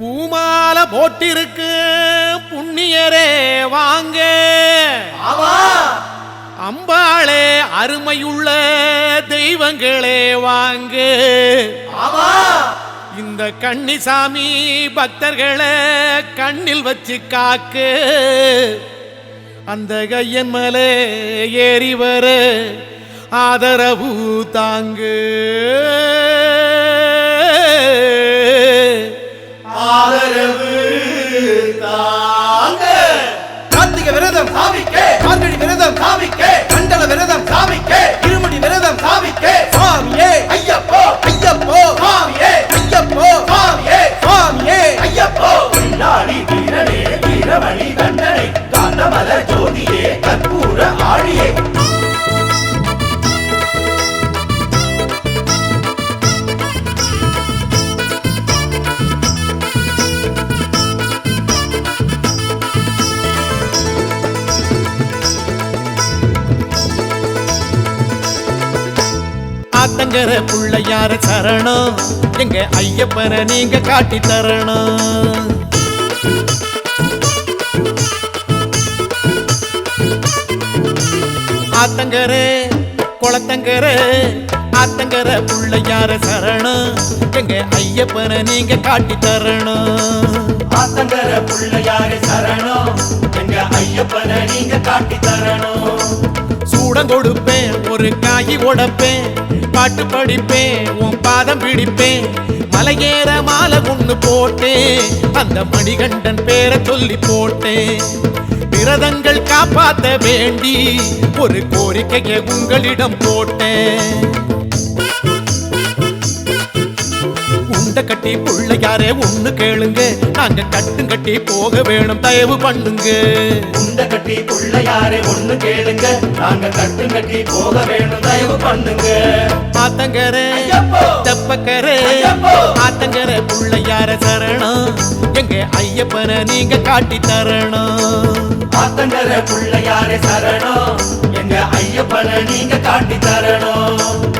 பூமால போட்டிருக்கு புண்ணியரே வாங்க. அம்பாளே அருமையுள்ள தெய்வங்களே வாங்க. இந்த கன்னிசாமி பக்தர்களை கண்ணில் வச்சு காக்கு. அந்த கையன் மலை ஏறி வர ஆதரவு தாங்கு. ஆதரவு தாங்க. கார்த்திகை விரதம் சாமிக்கே. மார்கழி விரதம் சாமிக்கே. கண்டல விரதம் சாமிக்கே. இருமுடி விரதம் சாமிக்கே. சாமியே. ஐயப்போ. ஐயப்போ. சாமியே. ஐயப்போ. சாமியே. சாமியே. ஐயப்போ. பின்னாடி வீரனே வீரமணி கண்டனை காந்தமல ஜோதியே ஆத்தங்கர புள்ளையார சரணம். எங்க ஐயப்பனை நீங்க காட்டி தரணும். ஆத்தங்கரே குளத்தங்கர ஆத்தங்கர புள்ளையார சரணம். எங்க ஐயப்பனை நீங்க காட்டி தரணும். ஆத்தங்கர புள்ளையாரே சரணம். எங்க ஐயப்பனை நீங்க காட்டி தரணும். சூடம் கொடுப்பேன் ஒரு காய் உடப்பேன் பாட்டு படிப்பேன் உன் பாதம் பிடிப்பேன். மலையேற மாலை ஒண்ணு போட்டேன் அந்த மணிகண்டன் பேரை சொல்லி போட்டேன். விரதங்கள் காப்பாத்த வேண்டி ஒரு கோரிக்கையை உங்களிடம் போட்டேன். உண்டை கட்டி புள்ளையாரே ஒண்ணு கேளுங்க. நாங்க கட்டும் கட்டி போக வேணும் தயவு பண்ணுங்க. உண்ட கட்டி புள்ளையாரே ஒண்ணு கேளுங்க. நாங்க கட்டு கட்டி போக வேணும் தயவு பண்ணுங்க. ஆத்தங்கரே! தெப்பக்கரே! ஆத்தங்கர புள்ளையார சரணம். எங்க ஐயப்பனை நீங்க காட்டி தரணும். ஆத்தங்கர புள்ளையாரே சரணம். எங்க ஐயப்பனை நீங்க காட்டி தரணும்.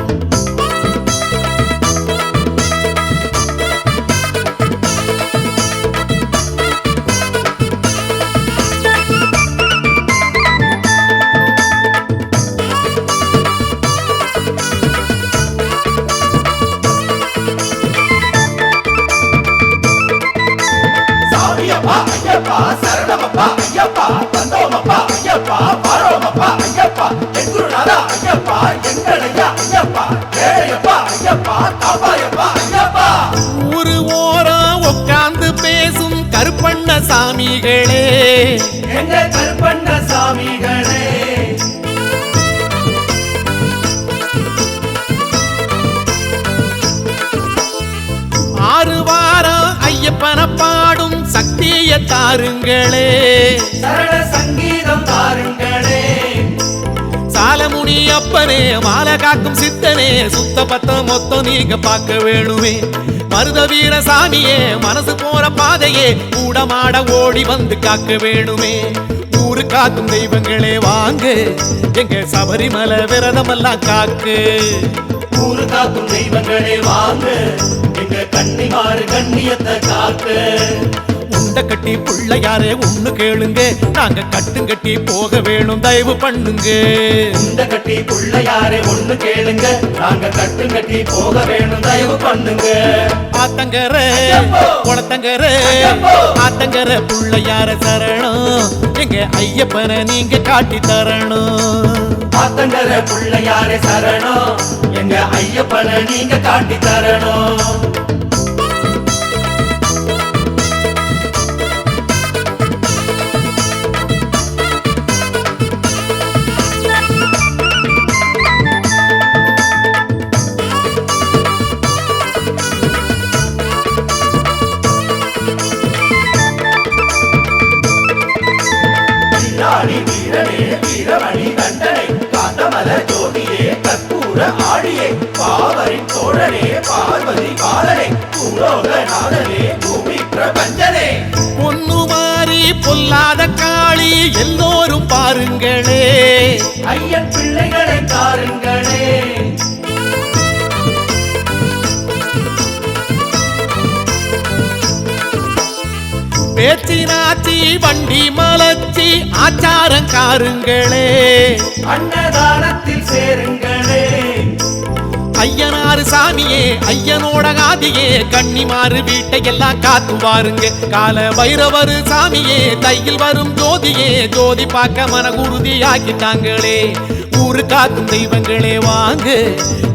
சங்கீதம் தாருங்களே. சாலமுனி அப்பனே மாலை காக்கும் சித்தனே சுத்த பத்தம் மொத்தம் நீங்க பார்க்க வேணுமே. மருத வீர சாமியே மனசு போற பாதையே கூடமாட ஓடி வந்து காக்க வேணுமே. ஊரு காக்கும் தெய்வங்களே வாங்க. எங்க சபரிமலை விரதமெல்லாம் காக்கு. ஊரு காக்கும் தெய்வங்களே வாங்க. எங்க கன்னிமாறு கண்ணியத்தை காக்கு. உண்டை கட்டி புள்ளையாரே ஒண்ணு கேளுங்க. நாங்க கட்டும் கட்டி போக வேணும் தயவு பண்ணுங்க. இந்த கட்டி புள்ளையாரே ஒண்ணு கேளுங்க. நாங்க கட்டு கட்டி போக வேணும் தயவு பண்ணுங்க. ஆத்தங்கர! குளத்தங்கர! ஆத்தங்கர புள்ளையார சரணம். எங்க ஐயப்பனை நீங்க காட்டி தரணும். ஆத்தங்கர புள்ளையாரே சரணம். எங்க ஐயப்பனை நீங்க காட்டி தரணும். கற்பூர ஆழியே பாவரின் தோழனே பார்வதி காலனே பூலோகநாதனே பூமி பிரபஞ்சனே. மாறி பொல்லாத காளி எல்லோரும் பாருங்களே. ஐயன் பிள்ளைகளை தாருங்களே. பேச்சினாச்சி வண்டி மலச்சி ஆச்சாரங்காருங்களே அன்னதானத்தில் சேருங்களே. ஐயனாறு சாமியே ஐயனோட காதியே கன்னிமாறு வீட்டை எல்லாம் காத்து வாருங்க கால வைரவரு சாமியே தையில் வரும் ஜோதியே ஜோதி பார்க்க மன உறுதியாக்கிட்டாங்களே ஊரு காக்கும் தெய்வங்களே வாங்க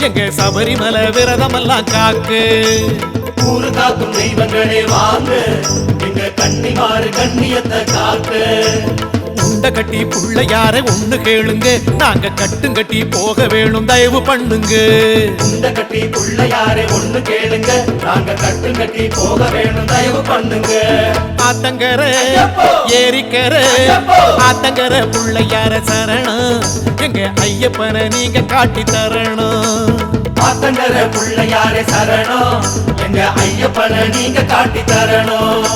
எங்க சபரிமலை விரதமெல்லாம் காக்கு. ஊரு காக்கும் தெய்வங்களே வாங்க எங்க கன்னிமாறு கண்ணியத்தை காக்கு. உண்ட கட்டி புள்ளையார ஒண்ணு கேளுங்க. நாங்க கட்டும் கட்டி போக வேணும் தயவு பண்ணுங்க. இந்த கட்டி பிள்ளையாரே ஒண்ணு கேளுங்க. நாங்க கட்டு கட்டி போக வேணும் தயவு பண்ணுங்க. ஆத்தங்கர! ஏரிக்கர! ஆத்தங்கர புள்ளையார சரணம். எங்க ஐயப்பனை நீங்க காட்டி தரணும். ஆத்தங்கர பிள்ளையாரே சரணம். எங்க ஐயப்பனை நீங்க காட்டி தரணும்.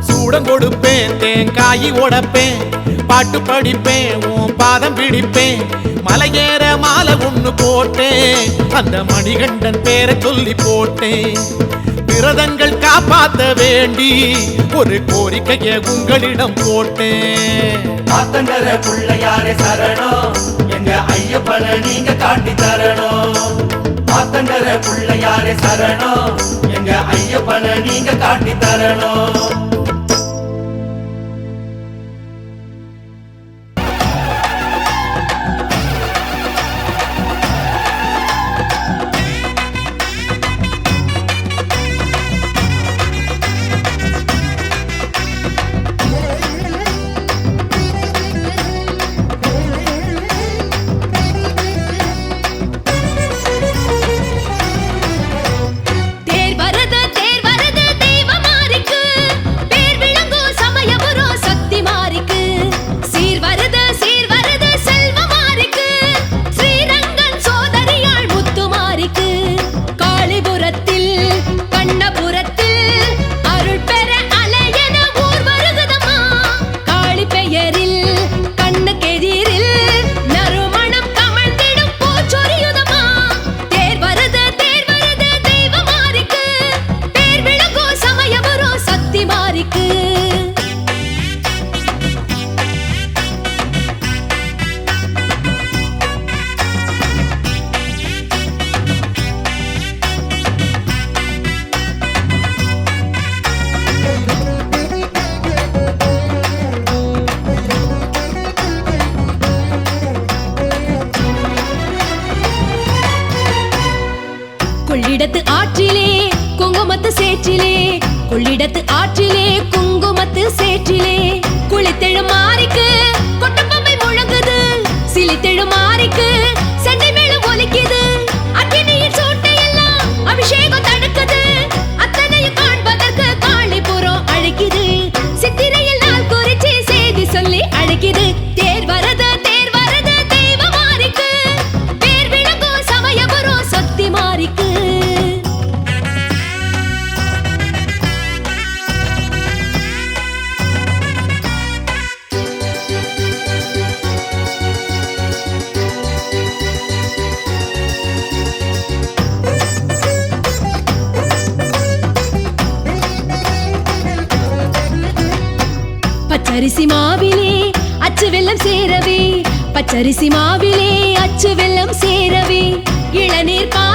சூடம் கொடுப்பேன் தேங்காய் உடைப்பேன். பாட்டு படிப்பேன் உன் பாதம் பிடிப்பேன். மலையேற மாலை ஒண்ணு போட்டேன். அந்த மணிகண்டன் பேரை சொல்லி போட்டேன். விரதங்கள் காப்பாத்த வேண்டி ஒரு கோரிக்கைய உங்களிடம் போட்டேன். ஆத்தங்கர பிள்ளையாரே சரணம். எங்க ஐயப்பனை நீங்க காட்டி தரணும். ஆத்தங்கர பிள்ளையாரே சரணம். எங்க ஐயப்பனை நீங்க காட்டி தரணும். அச்சு சேரவே பச்சரிசி மாவிலே அச்சு வெள்ளம் சேரவே இளநீர் பா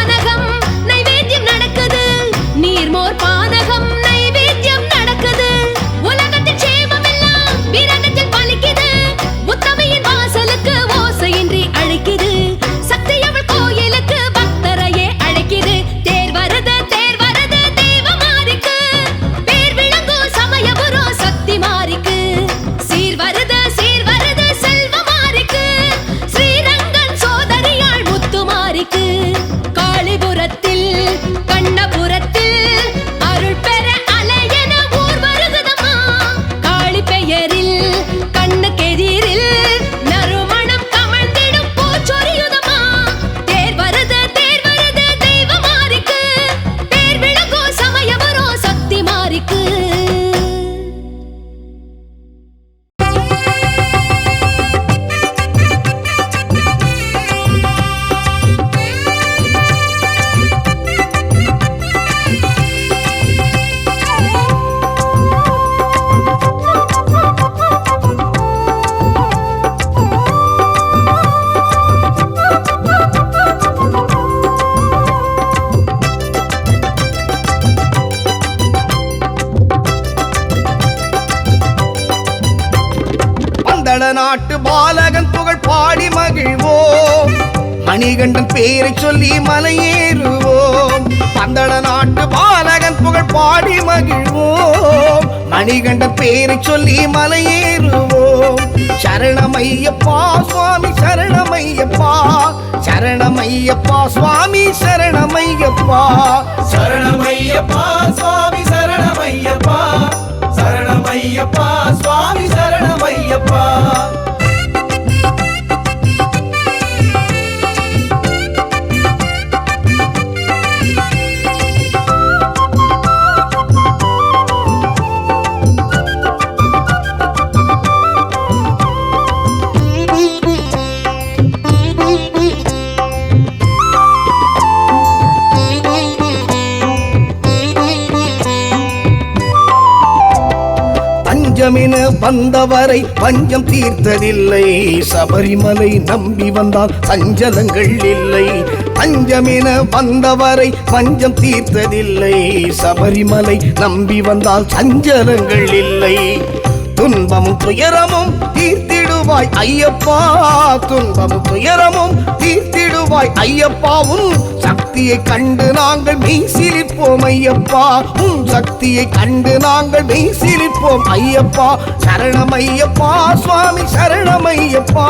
பேரை சொல்லி மலையேறுவோம். பந்தள நாட்டு பாலகன் புகழ் பாடி மகிழ்வோம். மணிகண்டன் பேரை சொல்லி மலையேறுவோம். சரணமையப்பா சுவாமி சரணமையப்பா. சரணமையப்பா சுவாமி சரணமையப்பா. சரணமையப்பா சுவாமி சரணமையப்பா. சரணமையப்பா சுவாமி சரணமையப்பா. பஞ்சமென வந்தவரை பஞ்சம் தீர்த்ததில்லை. சபரிமலை நம்பி வந்தால் சஞ்சலங்கள் இல்லை. பஞ்சமென வந்தவரை பஞ்சம் தீர்த்ததில்லை. சபரிமலை நம்பி வந்தால் சஞ்சலங்கள் இல்லை. துன்பமும் துயரமும் தீர்த்திடுவாய் ஐயப்பா. துன்பமும் துயரமும் தீர்த்திடுவாய் ஐயப்பா. உன் சக்தியை கண்டு நாங்கள் மெய் சிரிப்போம் ஐயப்பா. உன் சக்தியை கண்டு நாங்கள் மெய் சிரிப்போம் ஐயப்பா. சரணமையப்பா சுவாமி சரணமையப்பா.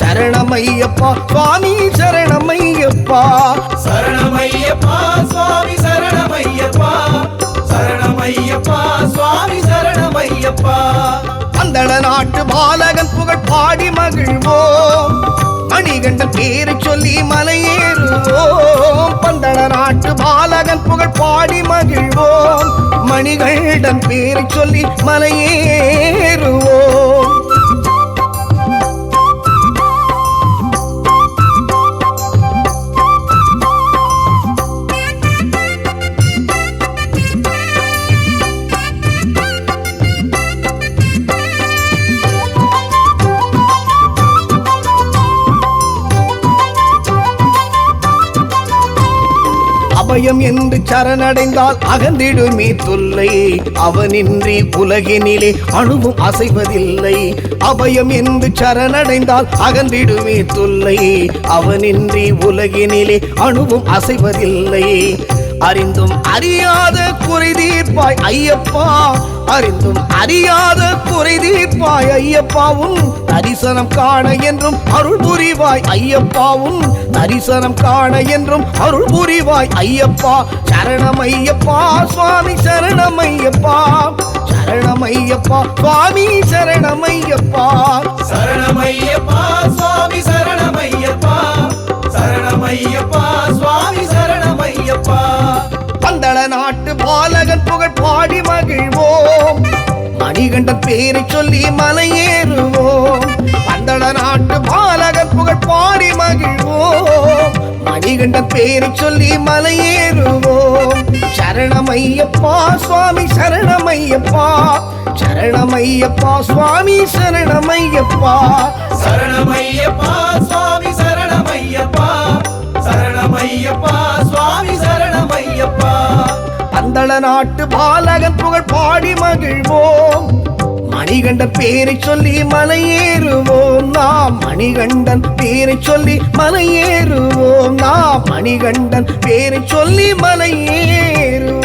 சரணமையப்பா சுவாமி சரணமையப்பா. சரணமையப்பா சுவாமி சரணமையப்பா. சரணமையப்பா சுவாமி சரணமையப்பா. பந்தள நாட்டு பாலகன் புகழ் பாடி மகிழ்வோம். மணிகண்டன் பேரு சொல்லி மலையேறுவோம். பந்தள நாட்டு பாலகன் புகழ் பாடி மகிழ்வோம். மணிகண்டன் பேரு சொல்லி மலையேறுவோம். என்று சரணடைந்தால் அகந்திடுமே தொல்லை. அவனின்றி உலகினிலே அணுவும் அசைவதில்லை. அபயம் என்று சரணடைந்தால் அகந்திடுமே தொல்லை. அவனின்றி உலகினிலே அணுவும் அசைவதில்லை. அறிந்தும் அறியாத குறை தீர்ப்பாய் ஐயப்பா. அறிந்தும் அறியாத குறை தீர்ப்பாய் ஐயப்பாவும் தரிசனம் காண என்றும் அருள் புரிவாய் ஐயப்பாவும் தரிசனம் காண என்றும் அருள் புரிவாய் ஐயப்பா. சரணமையப்பா சுவாமி சரணமையப்பா. சரணமையப்பா சுவாமி சரணமையப்பா. சரணமையப்பா சுவாமி சரணமையப்பா. சரணமையப்பா சுவாமி சரணமையப்பா. பந்தள பாட்டு பாலகன் புகழ் பாடி மகிழ்வோம். மணிகண்டன் பேரை சொல்லி மலையேறுவோம். பந்தள நாட்டு பாலகன் புகழ் பாடி மகிழ்வோம். மணிகண்டன் பேரை சொல்லி மலையேறுவோம். சரணமையப்பா சுவாமி சரணமையப்பா. சரணமையப்பா சுவாமி சரணமையப்பா. சரணமையப்பா சுவாமி சரணமையப்பா. சரணமையப்பா சுவாமி சரணமையப்பா. பந்தள நாட்டு பாலகன் புகழ் பாடி மகிழ்வோம். மணிகண்டன் பேரை சொல்லி மலையேறுவோம். நாம் மணிகண்டன் பேரை சொல்லி மலையேறுவோம். நாம் மணிகண்டன் பேரை சொல்லி மலையேறுவோம்.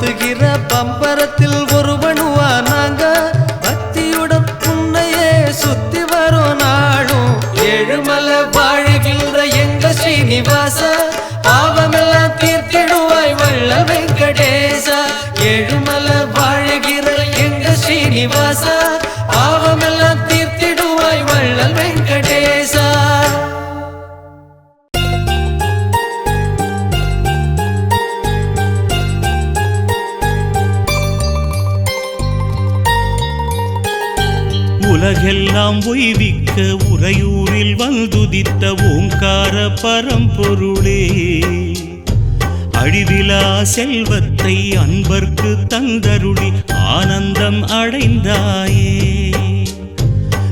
சுத்துகிற பம்பரத்தில் ஒருவன் செல்வத்தை அன்பர்க்கு தந்தருளி ஆனந்தம் அடைந்தாயே.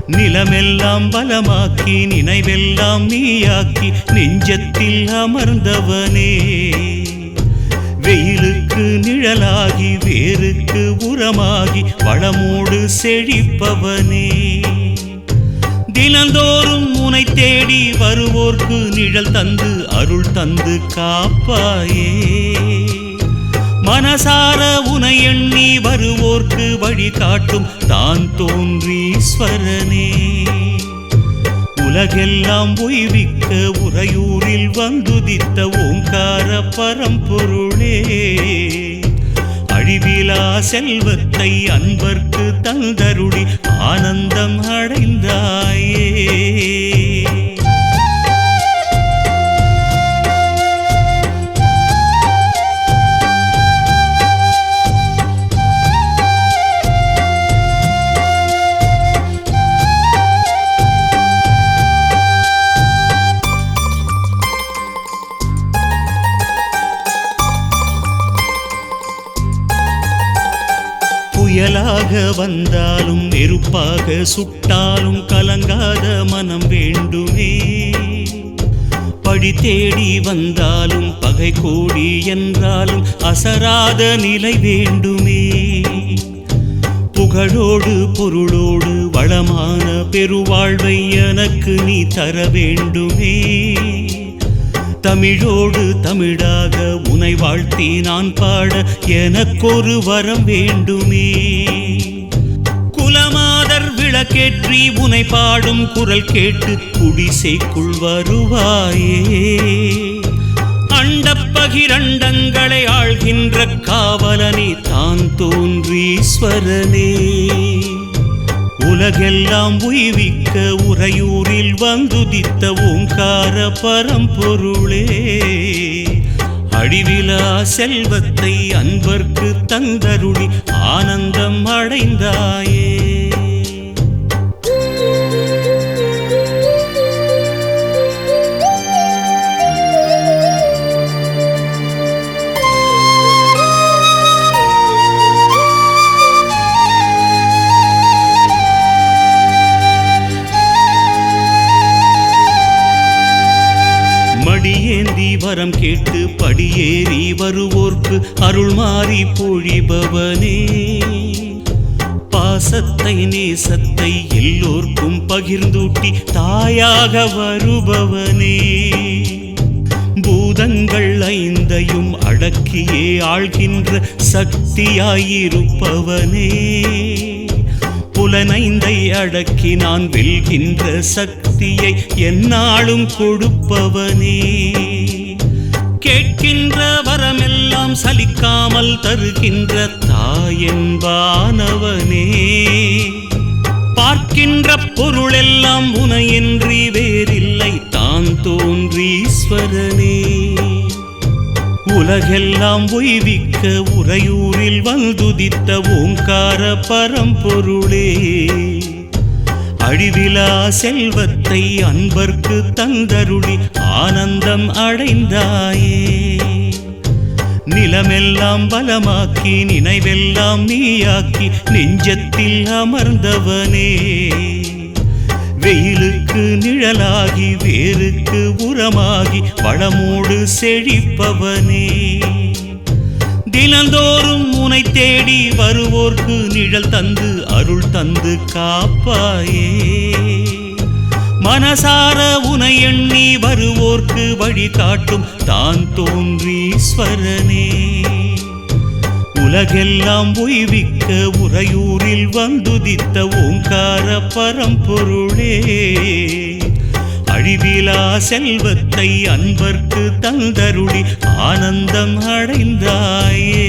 நிலமெல்லாம் பலமாக்கி நினைவெல்லாம் நீயாக்கி நெஞ்சத்தில் அமர்ந்தவனே. வெயிலுக்கு நிழலாகி வேருக்கு உரமாகி வளமோடு செழிப்பவனே. தினந்தோறும் உனை தேடி வருவோர்க்கு நிழல் தந்து அருள் தந்து காப்பாயே. மனசார உனை எண்ணி வருவோர்க்கு வழிகாட்டும் தான் தோன்றீஸ்வரனே. உலகெல்லாம் ஒய்விக்க உறையூரில் வந்துதித்த ஓங்கார பரம்பொருளே. அழிவிலா செல்வத்தை அன்பர்க்கு தந்தருளி ஆனந்தம் அடைந்தாயே. சுட்டாலும் கலங்காத மனம் வேண்டுமே. படி தேடி வந்தாலும் பகை கூடி என்றாலும் அசராத நிலை வேண்டுமே. புகழோடு பொருளோடு வளமான பெருவாழ்வை எனக்கு நீ தர வேண்டுமே. தமிழோடு தமிழாக உனை வாழ்த்தி நான் பாட எனக்கொரு வரம் வேண்டுமே. விளக்கேற்றி உனை பாடும் குரல் கேட்டு குடிசைக்குள் வருவாயே. அண்டப்பகிரண்டங்களை ஆழ்கின்ற காவலனே தான் தோன்றீஸ்வரனே உலகெல்லாம் உய்விக்க உறையூரில் வந்துதித்த ஓங்கார பரம்பொருளே. அழிவிலா செல்வத்தை அன்பர்க்கு தந்தருளி ஆனந்தம் அடைந்தாயே. கேட்டு படியேறி வருவோர்க்கு அருள் மாறி பொழிபவனே. பாசத்தை நேசத்தை எல்லோர்க்கும் பகிர்ந்தூட்டி தாயாக வருபவனே. பூதங்கள் ஐந்தையும் அடக்கியே ஆழ்கின்ற சக்தியாயிருப்பவனே. புலனைந்தை அடக்கி நான் வெல்கின்ற சக்தியை என்னாலும் கொடுப்பவனே. கேட்கின்ற வரமெல்லாம் சலிக்காமல் தருகின்ற தாயென்பானவனே. பார்க்கின்ற பொருளெல்லாம் உனையின்றி வேறில்லை தான் தோன்றீஸ்வரனே. உலகெல்லாம் ஒய்விக்க உறையூரில் வந்துதித்த ஓங்கார பரம்பொருளே. அழிவிலா செல்வத்தை அன்பர்க்கு தந்தருளி ஆனந்தம் அடைந்தாயே. நிலமெல்லாம் பலமாக்கி நினைவெல்லாம் நீயாக்கி நெஞ்சத்தில் அமர்ந்தவனே. வெயிலுக்கு நிழலாகி வேருக்கு உரமாகி வளமோடு செழிப்பவனே. தினந்தோறும் உனை தேடி வருவோர்க்கு நிழல் தந்து அருள் தந்து காப்பாயே. மனசார உனை எண்ணி வருவோர்க்கு வழிகாட்டும் தான் தோன்றீஸ்வரனே. உலகெல்லாம் உய்விக்க உறையூரில் வந்துதித்த ஓங்கார பரம்பொருளே. அழிவிலா செல்வத்தை அன்பர்க்கு தந்தருளி ஆனந்தம் அடைந்தாயே.